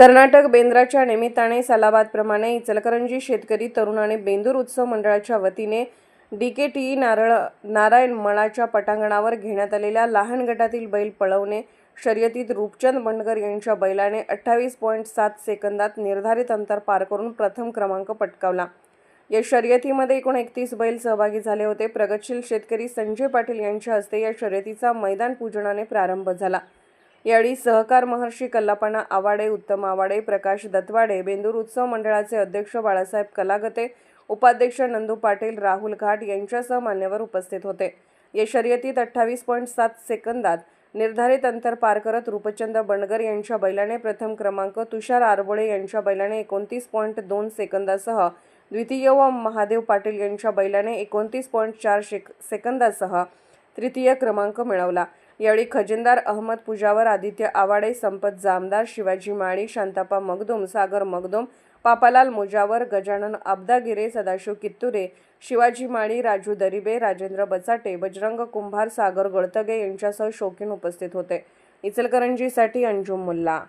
कर्नाटक बेंद्राच्या निमित्ताने सलाबादप्रमाणे इचलकरंजी शेतकरी तरुण आणि बेंदूर उत्सव मंडळाच्या वतीने डी के टी नारळ नारायण मळाच्या पटांगणावर घेण्यात आलेल्या लहान गटातील बैल पळवणे शर्यतीत रूपचंद बंडकर यांच्या बैलाने अठ्ठावीस पॉईंट सात सेकंदात निर्धारित अंतर पार करून प्रथम क्रमांक पटकावला. या शर्यतीमध्ये एकूण एकतीस बैल सहभागी झाले होते. प्रगतशील शेतकरी संजय पाटील यांच्या हस्ते या शर्यतीचा मैदान पूजनाने प्रारंभ झाला. यावेळी सहकार महर्षी कल्लापणा आवाडे उत्तम आवाडे प्रकाश दत्वाडे बेंदूर उत्सव मंडळाचे अध्यक्ष बाळासाहेब कलागते उपाध्यक्ष नंदू पाटील राहुल घाट यांच्यासह मान्यवर उपस्थित होते. या शर्यतीत अठ्ठावीस पॉईंट सात सेकंदात निर्धारित अंतर पार करत रूपचंद बंडगर यांच्या बैलाने प्रथम क्रमांक तुषार आरबोळे यांच्या बैलाने एकोणतीस पॉईंट दोन सेकंदासह द्वितीय व महादेव पाटील यांच्या बैलाने एकोणतीस पॉईंट चार शेक सेकंदासह तृतीय क्रमांक मिळवला. यावेळी खजिनदार अहमद पुजावर आदित्य आवाडे संपत जामदार शिवाजी माळी शांतापा मगदुम सागर मगदुम पापालाल मुजावर गजानन आबदागिरे सदाशिव कित्तुरे शिवाजी माळी राजू दरिबे राजेंद्र बचाटे बजरंग कुंभार सागर गळतगे यांच्यासह शौकीन उपस्थित होते. इचलकरंजीसाठी अंजुम मुल्ला.